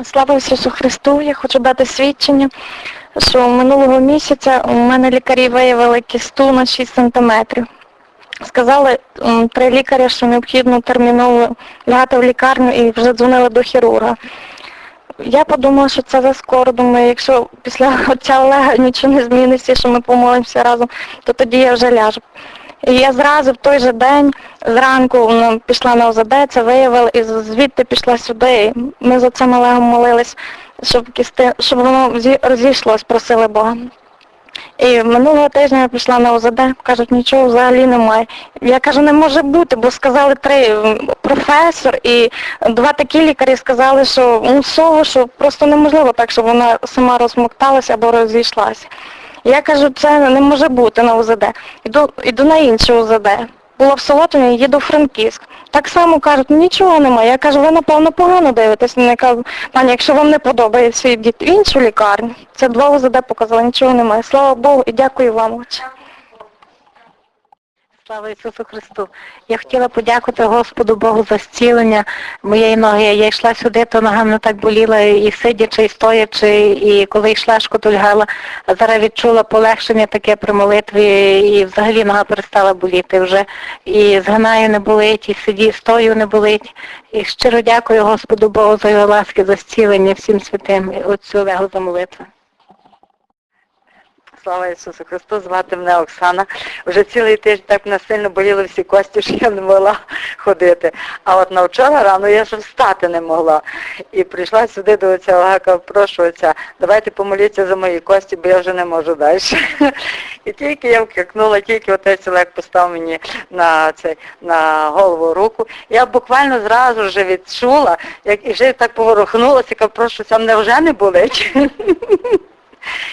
Слава Ісусу Христу! Я хочу дати свідчення, що минулого місяця у мене лікарі виявили кісту на 6 сантиметрів. Сказали три лікаря, що необхідно терміново лягати в лікарню і вже дзвонили до хірурга. Я подумала, що це за скоро. Думаю, якщо після отця Олега нічого не зміниться, що ми помолимося разом, то тоді я вже ляжу. І я зразу в той же день зранку ну, пішла на ОЗД, це виявила, і звідти пішла сюди. Ми за цим Олегом молились, щоб кісти, щоб воно зі- розійшлось, просили Бога. І минулого тижня я пішла на ОЗД, кажуть, нічого взагалі немає. Я кажу, не може бути, бо сказали три професор і два такі лікарі сказали, що ну сову, що просто неможливо так, щоб вона сама розмокталася або розійшлася. Я кажу, це не може бути на УЗД. Іду, іду на інше УЗД. Була в Солотині, їду в Франківськ. Так само кажуть, нічого немає. Я кажу, ви напевно погано дивитесь. Я кажуть, пані, якщо вам не подобається, йдіть в іншу лікарню. Це два УЗД показали, нічого немає. Слава Богу і дякую вам. Слава Ісусу Христу! Я хотіла подякувати Господу Богу за зцілення моєї ноги. Я йшла сюди, то нога мене так боліла і сидячи, і стоячи, і коли йшла, шкотульгала, а зараз відчула полегшення таке при молитві, і взагалі нога перестала боліти вже. І згинаю не болить, і сиді, стою не болить. І щиро дякую Господу Богу за його ласки, за зцілення всім святим, отцю Олегу за молитву. Слава Ісусу Христу, звати мене Оксана. Вже цілий тиждень так мене сильно боліли всі кості, що я не могла ходити. А от на вчора рано я ж встати не могла. І прийшла сюди до отця Олега, прошу отця, давайте помоліться за мої кості, бо я вже не можу далі. І тільки я вкикнула, тільки отець Олег постав мені на цей на голову руку. Я буквально зразу вже відчула, як і вже так поворухнулася, кажу, прошу, це мене вже не болить.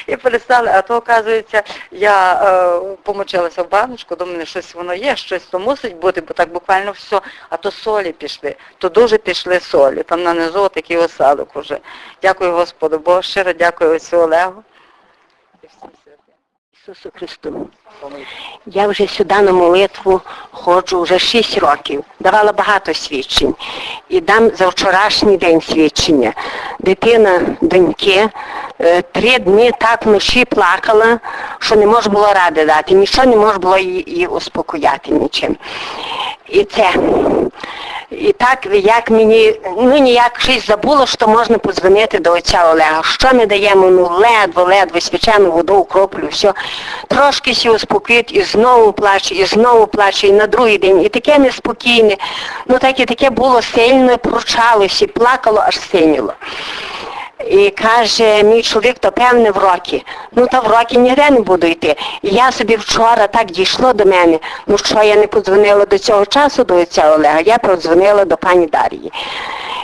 І перестали, а то, оказується, я е, помочилася в баночку, думаю, щось воно є, щось то мусить бути, бо так буквально все, а то солі пішли, то дуже пішли солі, там нанизу такий осадок уже. Дякую Господу Богу, щиро дякую отцю Олегу. Ісусу Христу. Я вже сюди на молитву ходжу вже 6 років. Давала багато свідчень. І дам за вчорашній день свідчення. Дитина доньки три дні так вночі плакала, що не можна було ради дати. Нічого не можна було її, успокояти нічим. І це. І так, як мені, ну ніяк щось забуло, що можна подзвонити до отця Олега. Що ми даємо? Ну ледве, ледве, свячену воду, укроплю, все. Трошки сі успокоїть і знову плаче, і знову плаче, і на другий день. І таке неспокійне. Ну так і таке було сильно, пручалося, плакало, аж синіло. І каже, мій чоловік, то певне в роки. Ну то в роки ніде не буду йти. І я собі вчора так дійшло до мене. Ну що я не подзвонила до цього часу до цього Олега, я подзвонила до пані Дар'ї.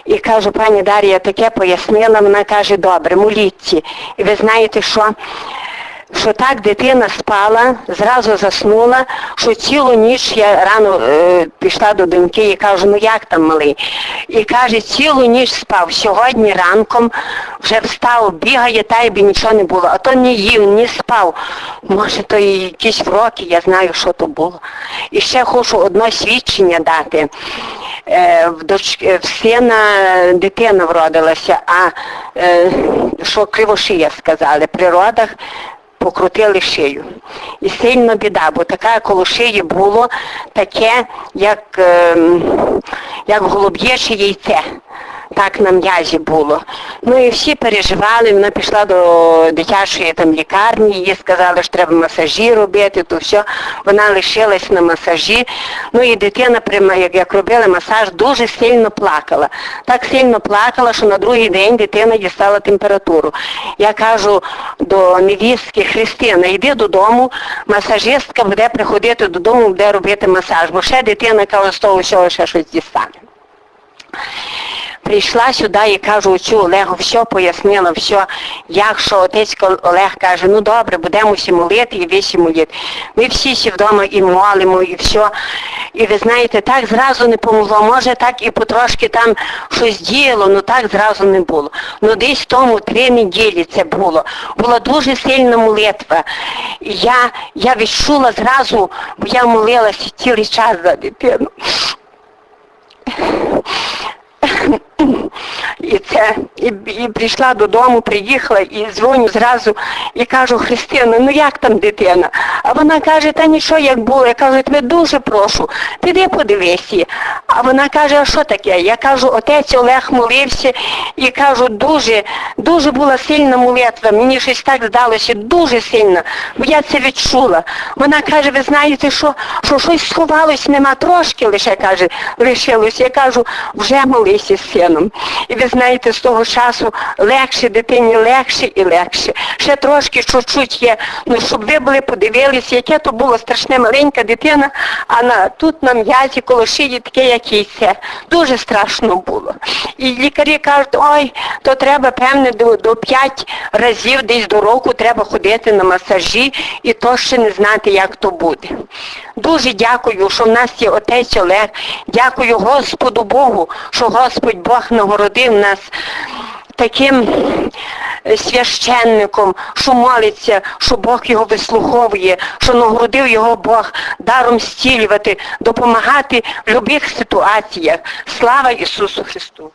І кажу, пані Дар'я таке пояснила, вона каже, добре, моліться. І ви знаєте що? Що так дитина спала, зразу заснула, що цілу ніч я рано е, пішла до доньки і кажу, ну як там малий? І каже, цілу ніч спав. Сьогодні ранком вже встав, бігає, та й би нічого не було. А то не їв, не спав. Може, то і якісь вроки, я знаю, що то було. І ще хочу одне свідчення дати. Е, в, доч... е, в сина дитина вродилася, а е, що кривошия сказали, при родах покрутили шию. І сильно біда, бо така коло шиї було таке, як, ем, як голуб'єче яйце. Так на м'язі було. Ну і всі переживали, вона пішла до дитячої там лікарні, їй сказали, що треба масажі робити, то все. Вона лишилась на масажі. Ну і дитина, як, як робили масаж, дуже сильно плакала. Так сильно плакала, що на другий день дитина дістала температуру. Я кажу до невістки Христина, йди додому, масажистка буде приходити додому, буде робити масаж, бо ще дитина каже, з того всього ще щось дістане. Прийшла сюди і кажу оцю Олегу, все пояснила, все. Як що отець Олег каже, ну добре, будемо всі молити і ви всі молити. Ми всі всі вдома і молимо, і все. І ви знаєте, так зразу не помогло. Може так і потрошки там щось діяло, ну так зразу не було. Ну десь тому три неділі це було. Була дуже сильна молитва. І я, я відчула зразу, бо я молилася цілий час за дитину. І це, і, і прийшла додому, приїхала і дзвоню зразу і кажу, Христина, ну як там дитина? А вона каже, та нічого як було. Я кажу, тебе дуже прошу, піди подивися. А вона каже, а що таке? Я кажу, отець Олег молився і кажу, дуже, дуже була сильна молитва. Мені щось так здалося, дуже сильна, бо я це відчула. Вона каже, ви знаєте, що, що щось сховалось, нема трошки лише каже, лишилось. Я кажу, вже молися з сином. І ви знаєте, з того часу легше дитині, легше і легше. Ще трошки чуть-чуть є. Ну, щоб ви були подивилися, яке то було страшне маленька дитина, а на тут на м'язі коло шиї таке, як яйце. Дуже страшно було. І лікарі кажуть, ой, то треба, певне, до, 5 разів десь до року треба ходити на масажі і то ще не знати, як то буде. Дуже дякую, що в нас є отець Олег. Дякую Господу Богу, що Господь Бог нагородив нас таким е, священником, що молиться, що Бог його вислуховує, що нагородив його Бог даром стілювати, допомагати в будь-яких ситуаціях. Слава Ісусу Христу!